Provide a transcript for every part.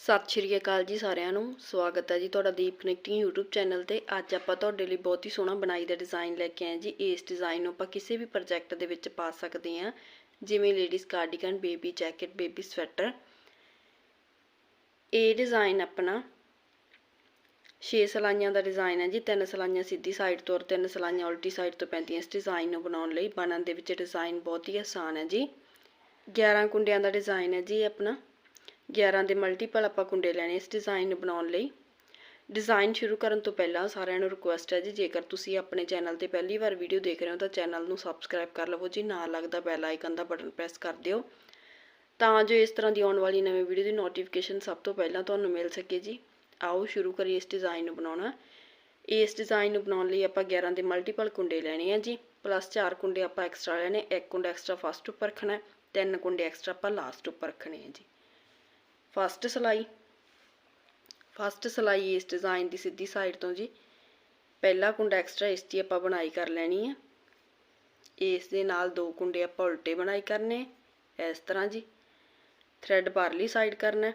ਸਤਿ ਸ਼੍ਰੀ ਅਕਾਲ ਜੀ ਸਾਰਿਆਂ ਨੂੰ। ਸਵਾਗਤ ਹੈ ਜੀ ਤੁਹਾਡਾ ਦੀਪ ਕਨੈਕਟਿੰਗ YouTube ਚੈਨਲ ਤੇ। ਅੱਜ ਆਪਾਂ ਤੁਹਾਡੇ ਲਈ ਬਹੁਤ ਹੀ ਸੋਹਣਾ ਬਣਾਈ ਦਾ ਡਿਜ਼ਾਈਨ ਲੈ ਕੇ ਆਏ ਜੀ। ਇਸ ਡਿਜ਼ਾਈਨ ਨੂੰ ਆਪਾਂ ਕਿਸੇ ਵੀ ਪ੍ਰੋਜੈਕਟ ਦੇ ਵਿੱਚ ਪਾ ਸਕਦੇ ਹਾਂ। ਜਿਵੇਂ ladies cardigan baby jacket baby sweater ਇਹ ਡਿਜ਼ਾਈਨ ਆਪਣਾ 6 ਸਲਾਈਆਂ ਦਾ ਡਿਜ਼ਾਈਨ ਹੈ ਜੀ। ਤਿੰਨ ਸਲਾਈਆਂ ਸਿੱਧੀ ਸਾਈਡ ਤੋਂ ਔਰ ਤਿੰਨ ਸਲਾਈਆਂ ਉਲਟੀ ਸਾਈਡ ਤੋਂ ਪੈਂਦੀਆਂ। ਇਸ ਡਿਜ਼ਾਈਨ ਨੂੰ ਬਣਾਉਣ ਲਈ ਬਣਨ ਦੇ ਵਿੱਚ ਡਿਜ਼ਾਈਨ ਬਹੁਤ ਹੀ ਆਸਾਨ ਹੈ ਜੀ। 11 ਕੁੰਡਿਆਂ ਦਾ ਡਿਜ਼ਾਈਨ ਹੈ ਜੀ ਆਪਣਾ। 11 ਦੇ ਮਲਟੀਪਲ ਆਪਾਂ ਕੁੰਡੇ ਲੈਣੇ ਇਸ ਡਿਜ਼ਾਈਨ ਨੂੰ ਬਣਾਉਣ ਲਈ। ਡਿਜ਼ਾਈਨ ਸ਼ੁਰੂ ਕਰਨ ਤੋਂ ਪਹਿਲਾਂ ਸਾਰਿਆਂ ਨੂੰ ਰਿਕੁਐਸਟ ਹੈ ਜੀ, ਜੇਕਰ ਤੁਸੀਂ ਆਪਣੇ ਚੈਨਲ ਤੇ ਪਹਿਲੀ ਵਾਰ ਵੀਡੀਓ ਦੇਖ ਰਹੇ ਹੋ ਤਾਂ ਚੈਨਲ ਨੂੰ ਸਬਸਕ੍ਰਾਈਬ ਕਰ ਲਵੋ ਜੀ, ਨਾਲ ਲੱਗਦਾ ਬੈਲ ਆਈਕਨ ਦਾ ਬਟਨ ਪ੍ਰੈਸ ਕਰ ਦਿਓ। ਤਾਂ ਜੋ ਇਸ ਤਰ੍ਹਾਂ ਦੀ ਆਉਣ ਵਾਲੀ ਨਵੀਂ ਵੀਡੀਓ ਦੀ ਨੋਟੀਫਿਕੇਸ਼ਨ ਸਭ ਤੋਂ ਪਹਿਲਾਂ ਤੁਹਾਨੂੰ ਮਿਲ ਸਕੇ ਜੀ। ਆਓ ਸ਼ੁਰੂ ਕਰੀਏ ਇਸ ਡਿਜ਼ਾਈਨ ਨੂੰ ਬਣਾਉਣਾ। ਇਸ ਡਿਜ਼ਾਈਨ ਨੂੰ ਬਣਾਉਣ ਲਈ ਆਪਾਂ 11 ਦੇ ਮਲਟੀਪਲ ਕੁੰਡੇ ਲੈਣੇ ਆ ਜੀ। ਪਲੱਸ 4 ਕੁੰਡੇ ਆਪਾਂ ਐਕਸਟਰਾ ਲੈਣੇ, ਇੱਕ ਕੁੰਡਾ ਐਕਸਟਰਾ ਫਸਟ ਉੱਪਰ ਰੱਖਣਾ, ਤਿੰਨ ਕੁੰਡੇ ਐਕਸਟਰਾ ਆਪਾਂ ਲਾਸਟ ਉੱਪਰ ਰੱਖਣੇ ਆ ਜੀ। ਫਸਟ ਸਲਾਈ। ਫਸਟ ਸਲਾਈ ਇਸ ਡਿਜ਼ਾਈਨ ਦੀ ਸਿੱਧੀ ਸਾਈਡ ਤੋਂ ਜੀ। ਪਹਿਲਾ ਕੁੰਡਾ ਐਕਸਟਰਾ ਇਸ ਦੀ ਆਪਾਂ ਬਣਾਈ ਕਰ ਲੈਣੀ ਹੈ ਇਸ ਦੇ ਨਾਲ ਦੋ ਕੁੰਡੇ ਆਪਾਂ ਉਲਟੇ ਬਣਾਈ ਕਰਨੇ ਇਸ ਤਰ੍ਹਾਂ ਜੀ। ਥ੍ਰੈਡ ਪਰਲੀ ਸਾਈਡ ਕਰਨਾ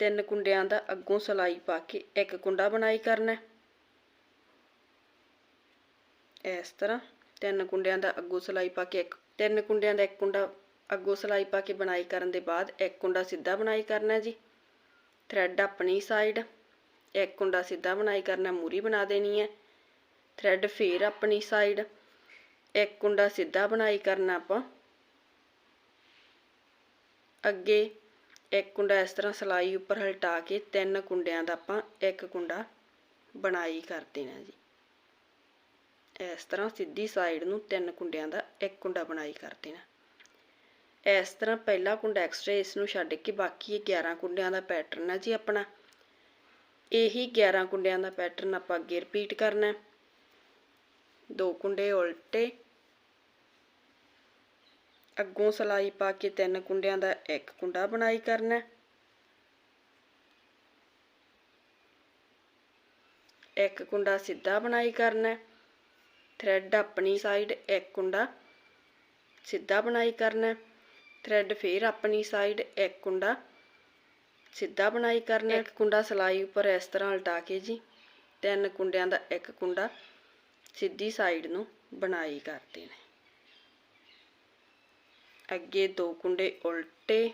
ਤਿੰਨ ਕੁੰਡਿਆਂ ਦਾ ਅੱਗੋਂ ਸਲਾਈ ਪਾ ਕੇ ਇੱਕ ਕੁੰਡਾ ਬਣਾਈ ਕਰਨਾ ਇਸ ਤਰ੍ਹਾਂ ਤਿੰਨ ਕੁੰਡਿਆਂ ਦਾ ਅੱਗੋਂ ਸਲਾਈ ਪਾ ਕੇ ਇੱਕ ਤਿੰਨ ਕੁੰਡਿਆਂ ਦਾ ਇੱਕ ਕੁੰਡਾ ਅੱਗੋਂ ਸਲਾਈ ਪਾ ਕੇ ਬਣਾਈ ਕਰਨ ਦੇ ਬਾਅਦ ਇੱਕ ਕੁੰਡਾ ਸਿੱਧਾ ਬਣਾਈ ਕਰਨਾ ਜੀ। ਥ੍ਰੈਡ ਆਪਣੀ ਸਾਈਡ ਇੱਕ ਕੁੰਡਾ ਸਿੱਧਾ ਬਣਾਈ ਕਰਨਾ, ਮੂਰੀ ਬਣਾ ਦੇਣੀ ਹੈ। ਥ੍ਰੈਡ ਫੇਰ ਆਪਣੀ ਸਾਈਡ ਇੱਕ ਕੁੰਡਾ ਸਿੱਧਾ ਬਣਾਈ ਕਰਨਾ ਆਪਾਂ। ਅੱਗੇ ਇੱਕ ਕੁੰਡਾ ਇਸ ਤਰ੍ਹਾਂ ਸਲਾਈ ਉੱਪਰ ਹਲਟਾ ਕੇ ਤਿੰਨ ਕੁੰਡਿਆਂ ਦਾ ਆਪਾਂ ਇੱਕ ਕੁੰਡਾ ਬਣਾਈ ਕਰ ਦੇਣਾ ਜੀ। ਇਸ ਤਰ੍ਹਾਂ ਸਿੱਧੀ ਸਾਈਡ ਨੂੰ ਤਿੰਨ ਕੁੰਡਿਆਂ ਦਾ ਇੱਕ ਕੁੰਡਾ ਬਣਾਈ ਕਰ ਦੇਣਾ। ਇਸ ਤਰ੍ਹਾਂ ਪਹਿਲਾ ਕੁੰਡਾ ਐਕਸਟਰਾ ਇਸ ਨੂੰ ਛੱਡ ਕੇ ਬਾਕੀ ਇਹ 11 ਕੁੰਡਿਆਂ ਦਾ ਪੈਟਰਨ ਹੈ ਜੀ ਆਪਣਾ। ਇਹੀ 11 ਕੁੰਡਿਆਂ ਦਾ ਪੈਟਰਨ ਆਪਾਂ ਅੱਗੇ ਰਿਪੀਟ ਕਰਨਾ। ਦੋ ਕੁੰਡੇ ਉਲਟੇ। ਅੱਗੋਂ ਸਲਾਈ ਪਾ ਕੇ ਤਿੰਨ ਕੁੰਡਿਆਂ ਦਾ ਇੱਕ ਕੁੰਡਾ ਬਣਾਈ ਕਰਨਾ। ਇੱਕ ਕੁੰਡਾ ਸਿੱਧਾ ਬਣਾਈ ਕਰਨਾ। ਹੈ। ਥ੍ਰੈਡ ਆਪਣੀ ਸਾਈਡ ਇੱਕ ਕੁੰਡਾ ਸਿੱਧਾ ਬਣਾਈ ਕਰਨਾ। ਥ੍ਰੈਡ ਫੇਰ ਆਪਣੀ ਸਾਈਡ ਇੱਕ ਕੁੰਡਾ ਸਿੱਧਾ ਬਣਾਈ ਕਰਨਾ। ਇੱਕ ਕੁੰਡਾ ਸਲਾਈ ਉੱਪਰ ਇਸ ਤਰ੍ਹਾਂ ਉਲਟਾ ਕੇ ਜੀ ਤਿੰਨ ਕੁੰਡਿਆਂ ਦਾ ਇੱਕ ਕੁੰਡਾ ਸਿੱਧੀ ਸਾਈਡ ਨੂੰ ਬਣਾਈ ਕਰ ਦੇਣਾ ਹੈ। ਅੱਗੇ ਦੋ ਕੁੰਡੇ ਉਲਟੇ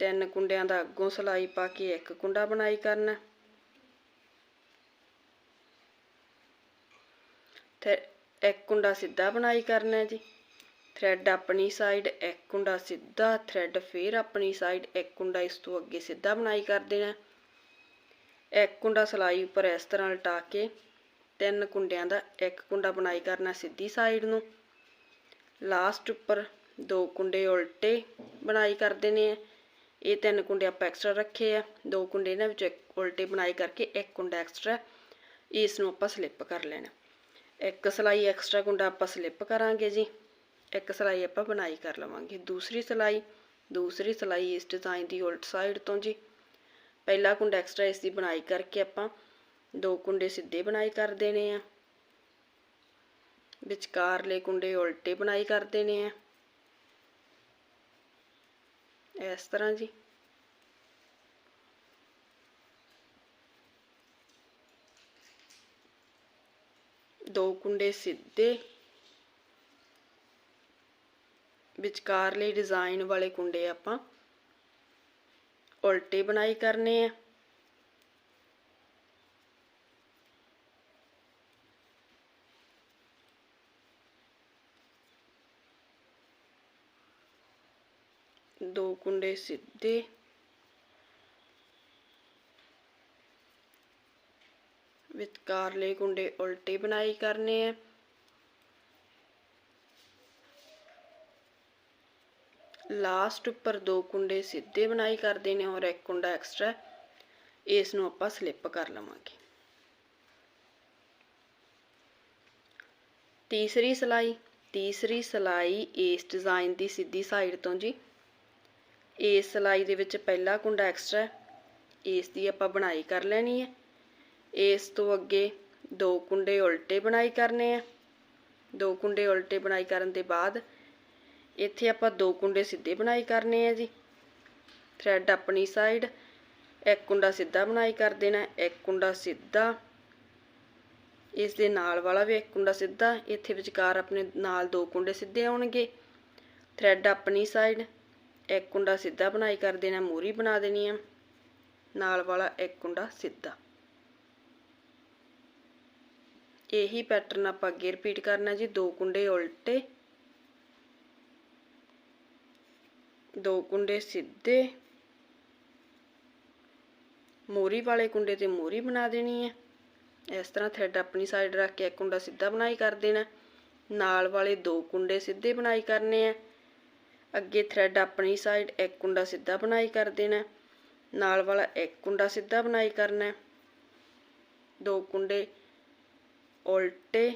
ਤਿੰਨ ਕੁੰਡਿਆਂ ਦਾ ਅੱਗੋਂ ਸਲਾਈ ਪਾ ਕੇ ਇੱਕ ਕੁੰਡਾ ਬਣਾਈ ਕਰਨਾ। ਤੇ ਇੱਕ ਕੁੰਡਾ ਸਿੱਧਾ ਬਣਾਈ ਕਰਨਾ ਜੀ ਥਰੈਡ ਆਪਣੀ ਸਾਈਡ ਇੱਕ ਕੁੰਡਾ ਸਿੱਧਾ ਥ੍ਰੈਡ ਫੇਰ ਆਪਣੀ ਸਾਈਡ ਇੱਕ ਕੁੰਡਾ ਇਸ ਤੋਂ ਅੱਗੇ ਸਿੱਧਾ ਬਣਾਈ ਕਰ ਦੇਣਾ। ਇੱਕ ਕੁੰਡਾ ਸਲਾਈ ਉੱਪਰ ਇਸ ਤਰ੍ਹਾਂ ਲਟਾ ਕੇ ਤਿੰਨ ਕੁੰਡਿਆਂ ਦਾ ਇੱਕ ਕੁੰਡਾ ਬਣਾਈ ਕਰਨਾ ਸਿੱਧੀ ਸਾਈਡ ਨੂੰ। ਲਾਸਟ ਉੱਪਰ ਦੋ ਕੁੰਡੇ ਉਲਟੇ ਬਣਾਈ ਕਰ ਦੇਣੇ ਆ। ਇਹ ਤਿੰਨ ਕੁੰਡੇ ਆਪਾਂ ਐਕਸਟਰਾ ਰੱਖੇ ਆ। ਦੋ ਕੁੰਡੇ ਇਹਨਾਂ ਵਿੱਚੋਂ ਇੱਕ ਉਲਟੇ ਬਣਾਈ ਕਰਕੇ ਇੱਕ ਕੁੰਡਾ ਐਕਸਟਰਾ ਇਸ ਨੂੰ ਆਪਾਂ ਸਲਿੱਪ ਕਰ ਲੈਣਾ। ਇੱਕ ਸਲਾਈ ਐਕਸਟਰਾ ਕੁੰਡਾ ਆਪਾਂ ਸਲਿੱਪ ਕਰਾਂਗੇ ਜੀ। ਇੱਕ ਸਲਾਈ ਆਪਾਂ ਬਣਾਈ ਕਰ ਲਵਾਂਗੇ। ਦੂਸਰੀ ਸਲਾਈ ਦੂਸਰੀ ਸਲਾਈ ਇਸ ਡਿਜ਼ਾਈਨ ਦੀ ਉਲਟ ਸਾਈਡ ਤੋਂ ਜੀ। ਪਹਿਲਾ ਕੁੰਡਾ ਐਕਸਟਰਾ ਇਸ ਦੀ ਬਣਾਈ ਕਰਕੇ ਆਪਾਂ ਦੋ ਕੁੰਡੇ ਸਿੱਧੇ ਬਣਾਈ ਕਰ ਦੇਣੇ ਆ। ਵਿਚਕਾਰਲੇ ਕੁੰਡੇ ਉਲਟੇ ਬਣਾਈ ਕਰ ਦੇਣੇ ਆ। ਇਸ ਤਰ੍ਹਾਂ ਜੀ। ਦੋ ਕੁੰਡੇ ਸਿੱਧੇ ਵਿਚਕਾਰਲੇ ਡਿਜ਼ਾਈਨ ਵਾਲੇ ਕੁੰਡੇ ਆਪਾਂ ਉਲਟੇ ਬਣਾਈ ਕਰਨੇ ਆ। ਦੋ ਕੁੰਡੇ ਸਿੱਧੇ। ਵਿਚਕਾਰਲੇ ਕੁੰਡੇ ਉਲਟੇ ਬਣਾਈ ਕਰਨੇ ਆ। ਲਾਸਟ ਉੱਪਰ ਦੋ ਕੁੰਡੇ ਸਿੱਧੇ ਬਣਾਈ ਕਰਦੇ ਨੇ ਔਰ ਇੱਕ ਕੁੰਡਾ ਐਕਸਟਰਾ ਇਸ ਨੂੰ ਆਪਾਂ ਸਲਿੱਪ ਕਰ ਲਵਾਂਗੇ। ਤੀਸਰੀ ਸਲਾਈ। ਤੀਸਰੀ ਸਲਾਈ ਇਸ ਡਿਜ਼ਾਈਨ ਦੀ ਸਿੱਧੀ ਸਾਈਡ ਤੋਂ ਜੀ। ਇਸ ਸਲਾਈ ਦੇ ਵਿੱਚ ਪਹਿਲਾ ਕੁੰਡਾ ਐਕਸਟਰਾ ਇਸ ਦੀ ਆਪਾਂ ਬਣਾਈ ਕਰ ਲੈਣੀ ਹੈ। ਇਸ ਤੋਂ ਅੱਗੇ ਦੋ ਕੁੰਡੇ ਉਲਟੇ ਬਣਾਈ ਕਰਨੇ ਆ। ਦੋ ਕੁੰਡੇ ਉਲਟੇ ਬਣਾਈ ਕਰਨ ਦੇ ਬਾਅਦ ਇੱਥੇ ਆਪਾਂ ਦੋ ਕੁੰਡੇ ਸਿੱਧੇ ਬਣਾਈ ਕਰਨੇ ਆ ਜੀ। ਥਰੈਡ ਆਪਣੀ ਸਾਈਡ ਇੱਕ ਕੁੰਡਾ ਸਿੱਧਾ ਬਣਾਈ ਕਰ ਦੇਣਾ, ਇੱਕ ਕੁੰਡਾ ਸਿੱਧਾ। ਇਸ ਦੇ ਨਾਲ ਵਾਲਾ ਵੀ ਇੱਕ ਕੁੰਡਾ ਸਿੱਧਾ, ਇੱਥੇ ਵਿਚਕਾਰ ਆਪਣੇ ਨਾਲ ਦੋ ਕੁੰਡੇ ਸਿੱਧੇ ਆਉਣਗੇ। ਥਰੈਡ ਆਪਣੀ ਸਾਈਡ ਇੱਕ ਕੁੰਡਾ ਸਿੱਧਾ ਬਣਾਈ ਕਰ ਦੇਣਾ, ਮੂਰੀ ਬਣਾ ਦੇਣੀ ਆ। ਨਾਲ ਵਾਲਾ ਇੱਕ ਕੁੰਡਾ ਸਿੱਧਾ। ਇਹੀ ਪੈਟਰਨ ਆਪਾਂ ਅੱਗੇ ਰਿਪੀਟ ਕਰਨਾ ਜੀ, ਦੋ ਕੁੰਡੇ ਉਲਟੇ। ਦੋ ਕੁੰਡੇ ਸਿੱਧੇ। ਮੋਰੀ ਵਾਲੇ ਕੁੰਡੇ ਤੇ ਮੋਰੀ ਬਣਾ ਦੇਣੀ ਹੈ। ਇਸ ਤਰ੍ਹਾਂ ਥ੍ਰੈਡ ਆਪਣੀ ਸਾਈਡ ਰੱਖ ਕੇ ਇੱਕ ਕੁੰਡਾ ਸਿੱਧਾ ਬਣਾਈ ਕਰ ਦੇਣਾ ਨਾਲ ਵਾਲੇ ਦੋ ਕੁੰਡੇ ਸਿੱਧੇ ਬਣਾਈ ਕਰਨੇ ਆ ਅੱਗੇ ਥ੍ਰੈਡ ਆਪਣੀ ਸਾਈਡ ਇੱਕ ਕੁੰਡਾ ਸਿੱਧਾ ਬਣਾਈ ਕਰ ਦੇਣਾ ਨਾਲ ਵਾਲਾ ਇੱਕ ਕੁੰਡਾ ਸਿੱਧਾ ਬਣਾਈ ਕਰਨਾ ਦੋ ਕੁੰਡੇ ਉਲਟੇ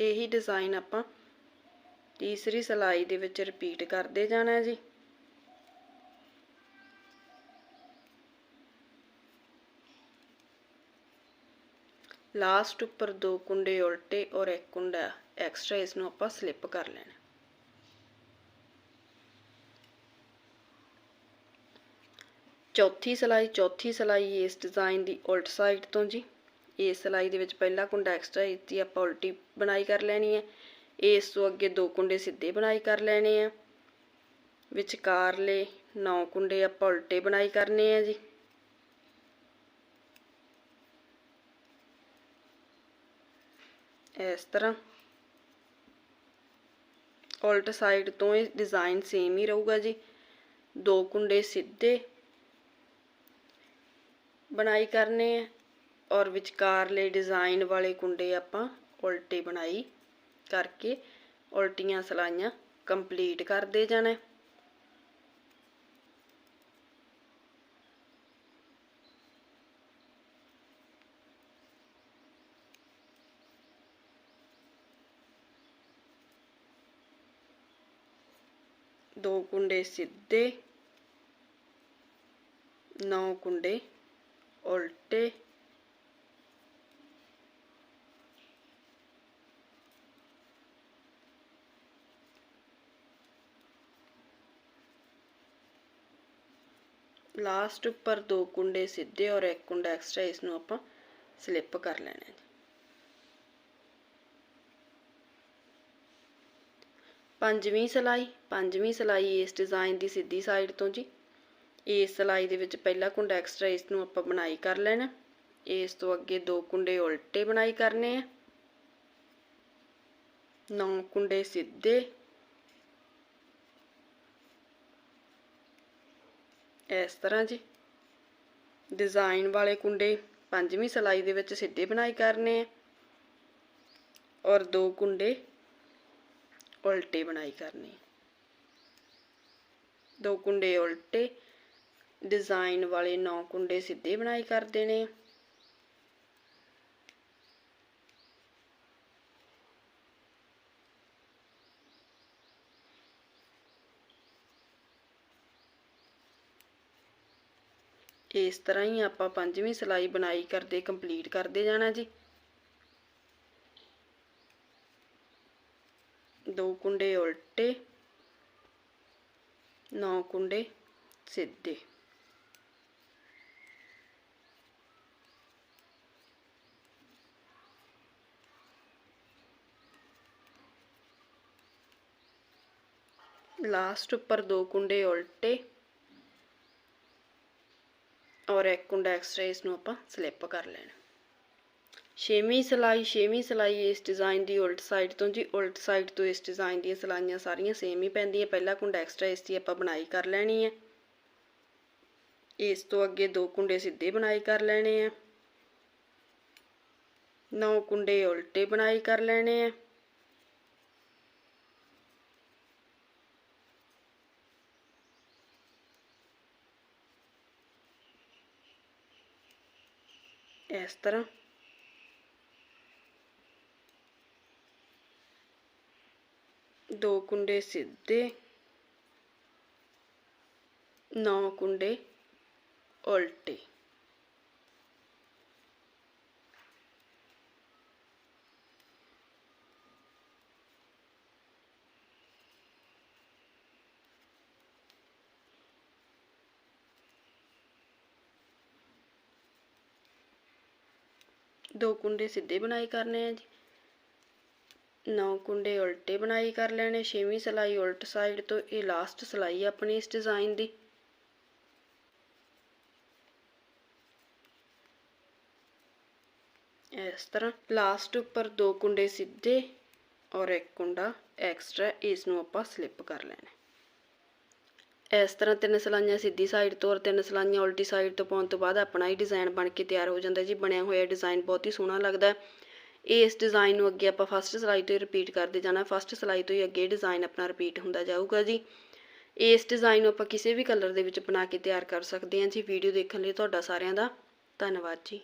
ਇਹੀ ਡਿਜ਼ਾਈਨ ਆਪਾਂ ਤੀਸਰੀ ਸਲਾਈ ਦੇ ਵਿੱਚ ਰਿਪੀਟ ਕਰਦੇ ਜਾਣਾ ਹੈ ਜੀ। ਲਾਸਟ ਉੱਪਰ ਦੋ ਕੁੰਡੇ ਉਲਟੇ ਔਰ ਇੱਕ ਕੁੰਡਾ ਐਕਸਟਰਾ ਇਸ ਨੂੰ ਆਪਾਂ ਸਲਿੱਪ ਕਰ ਲੈਣਾ। ਚੌਥੀ ਸਲਾਈ ਚੌਥੀ ਸਲਾਈ ਇਸ ਡਿਜ਼ਾਈਨ ਦੀ ਉਲਟ ਸਾਈਡ ਤੋਂ ਜੀ। ਇਹ ਸਲਾਈ ਦੇ ਵਿੱਚ ਪਹਿਲਾ ਕੁੰਡਾ ਐਕਸਟਰਾ ਇਤੀ ਆਪਾਂ ਉਲਟੀ ਬਣਾਈ ਕਰ ਲੈਣੀ ਹੈ। ਇਸ ਤੋਂ ਅੱਗੇ ਦੋ ਕੁੰਡੇ ਸਿੱਧੇ ਬਣਾਈ ਕਰ ਲੈਣੇ ਆ। ਵਿਚਕਾਰਲੇ 9 ਕੁੰਡੇ ਆਪਾਂ ਉਲਟੇ ਬਣਾਈ ਕਰਨੇ ਆ ਜੀ। ਇਸ ਤਰ੍ਹਾਂ ਉਲਟ ਸਾਈਡ ਤੋਂ ਇਹ ਡਿਜ਼ਾਈਨ ਸੇਮ ਹੀ ਰਹੂਗਾ ਜੀ। ਦੋ ਕੁੰਡੇ ਸਿੱਧੇ ਬਣਾਈ ਕਰਨੇ ਆ। ਔਰ ਵਿਚਕਾਰਲੇ ਡਿਜ਼ਾਈਨ ਵਾਲੇ ਕੁੰਡੇ ਆਪਾਂ ਉਲਟੇ ਬਣਾਈ ਕਰਕੇ ਉਲਟੀਆਂ ਸਲਾਈਆਂ ਕੰਪਲੀਟ ਕਰਦੇ ਜਾਣਾ। ਦੋ ਕੁੰਡੇ ਸਿੱਧੇ, ਨੌ ਕੁੰਡੇ ਉਲਟੇ ਲਾਸਟ ਉੱਪਰ ਦੋ ਕੁੰਡੇ ਸਿੱਧੇ ਔਰ ਇੱਕ ਕੁੰਡਾ ਐਕਸਟਰਾ, ਇਸ ਨੂੰ ਆਪਾਂ ਸਲਿੱਪ ਕਰ ਲੈਣਾ ਹੈ ਪੰਜਵੀਂ ਸਲਾਈ ਪੰਜਵੀਂ ਸਲਾਈ ਇਸ ਡਿਜ਼ਾਈਨ ਦੀ ਸਿੱਧੀ ਸਾਈਡ ਤੋਂ ਜੀ। ਇਸ ਸਲਾਈ ਦੇ ਵਿੱਚ ਪਹਿਲਾ ਕੁੰਡਾ ਐਕਸਟਰਾ, ਇਸ ਨੂੰ ਆਪਾਂ ਬਣਾਈ ਕਰ ਲੈਣਾ। ਇਸ ਤੋਂ ਅੱਗੇ ਦੋ ਕੁੰਡੇ ਉਲਟੇ ਬਣਾਈ ਕਰਨੇ ਆ। ਨੌ ਕੁੰਡੇ ਸਿੱਧੇ ਇਸ ਤਰ੍ਹਾਂ ਜੀ। ਡਿਜ਼ਾਈਨ ਵਾਲੇ ਕੁੰਡੇ ਪੰਜਵੀਂ ਸਲਾਈ ਦੇ ਵਿੱਚ ਸਿੱਧੇ ਬਣਾਈ ਕਰਨੇ ਆ ਔਰ ਦੋ ਕੁੰਡੇ ਉਲਟੇ ਬਣਾਈ ਕਰਨੇ ਦੋ ਕੁੰਡੇ ਉਲਟੇ ਡਿਜ਼ਾਈਨ ਵਾਲੇ 9 ਕੁੰਡੇ ਸਿੱਧੇ ਬਣਾਈ ਕਰ ਦੇਣੇ ਇਸ ਤਰ੍ਹਾਂ ਹੀ ਆਪਾਂ ਪੰਜਵੀਂ ਸਿਲਾਈ ਬਣਾਈ ਕਰਦੇ ਕੰਪਲੀਟ ਕਰਦੇ ਜਾਣਾ ਜੀ। ਦੋ ਕੁੰਡੇ ਉਲਟੇ, ਨੌ ਕੁੰਡੇ ਸਿੱਧੇ। ਲਾਸਟ ਉੱਪਰ ਦੋ ਕੁੰਡੇ ਉਲਟੇ ਔਰ ਇੱਕ ਕੁੰਡਾ ਐਕਸਟਰਾ ਇਸ ਨੂੰ ਆਪਾਂ ਸਲਿੱਪ ਕਰ ਲੈਣਾ। ਛੇਵੀਂ ਸਲਾਈ ਛੇਵੀਂ ਸਲਾਈ ਇਸ ਡਿਜ਼ਾਈਨ ਦੀ ਉਲਟ ਸਾਈਡ ਤੋਂ ਜੀ, ਉਲਟ ਸਾਈਡ ਤੋਂ ਇਸ ਡਿਜ਼ਾਈਨ ਦੀਆਂ ਸਲਾਈਆਂ ਸਾਰੀਆਂ ਸੇਮ ਹੀ ਪੈਂਦੀਆਂ। ਪਹਿਲਾ ਕੁੰਡਾ ਐਕਸਟਰਾ ਇਸ ਦੀ ਆਪਾਂ ਬਣਾਈ ਕਰ ਲੈਣੀ ਹੈ ਇਸ ਤੋਂ ਅੱਗੇ ਦੋ ਕੁੰਡੇ ਸਿੱਧੇ ਬਣਾਈ ਕਰ ਲੈਣੇ ਆ। ਨੌ ਕੁੰਡੇ ਉਲਟੇ ਬਣਾਈ ਕਰ ਲੈਣੇ ਆ। ਇਸ ਤਰ੍ਹਾਂ ਦੋ ਕੁੰਡੇ ਸਿੱਧੇ ਨੌ ਕੁੰਡੇ ਉਲਟੇ ਦੋ ਕੁੰਡੇ ਸਿੱਧੇ ਬਣਾਈ ਕਰਨੇ ਆ ਜੀ। ਨੌ ਕੁੰਡੇ ਉਲਟੇ ਬਣਾਈ ਕਰ ਲੈਣੇ, ਛੇਵੀਂ ਸਲਾਈ ਉਲਟ ਸਾਈਡ ਤੋਂ, ਇਹ ਲਾਸਟ ਸਲਾਈ ਆ ਆਪਣੀ ਇਸ ਡਿਜ਼ਾਈਨ ਦੀ। ਇਸ ਤਰ੍ਹਾਂ ਲਾਸਟ ਉੱਪਰ ਦੋ ਕੁੰਡੇ ਸਿੱਧੇ ਔਰ ਇੱਕ ਕੁੰਡਾ ਐਕਸਟਰਾ ਇਸ ਨੂੰ ਆਪਾਂ ਸਲਿੱਪ ਕਰ ਲੈਣਾ। ਇਸ ਤਰ੍ਹਾਂ ਤਿੰਨ ਸਲਾਈਆਂ ਸਿੱਧੀ ਸਾਈਡ ਤੋਂ ਔਰ ਤਿੰਨ ਸਲਾਈਆਂ ਉਲਟੀ ਸਾਈਡ ਤੋਂ ਪਾਉਣ ਤੋਂ ਬਾਅਦ ਆਪਣਾ ਹੀ ਡਿਜ਼ਾਈਨ ਬਣ ਕੇ ਤਿਆਰ ਹੋ ਜਾਂਦਾ ਜੀ, ਬਣਿਆ ਹੋਇਆ ਡਿਜ਼ਾਈਨ ਬਹੁਤ ਹੀ ਸੋਹਣਾ ਲੱਗਦਾ ਇਹ ਇਸ ਡਿਜ਼ਾਈਨ ਨੂੰ ਅੱਗੇ ਆਪਾਂ ਫਸਟ ਸਲਾਈ ਤੋਂ ਹੀ ਰਿਪੀਟ ਕਰਦੇ ਜਾਣਾ ਫਸਟ ਸਲਾਈ ਤੋਂ ਹੀ ਅੱਗੇ ਡਿਜ਼ਾਈਨ ਆਪਣਾ ਰਿਪੀਟ ਹੁੰਦਾ ਜਾਊਗਾ ਜੀ। ਇਸ ਡਿਜ਼ਾਈਨ ਨੂੰ ਆਪਾਂ ਕਿਸੇ ਵੀ ਕਲਰ ਦੇ ਵਿੱਚ ਬਣਾ ਕੇ ਤਿਆਰ ਕਰ ਸਕਦੇ ਹਾਂ ਜੀ ਵੀਡੀਓ ਦੇਖਣ ਲਈ ਤੁਹਾਡਾ ਸਾਰਿਆਂ ਦਾ ਧੰਨਵਾਦ ਜੀ।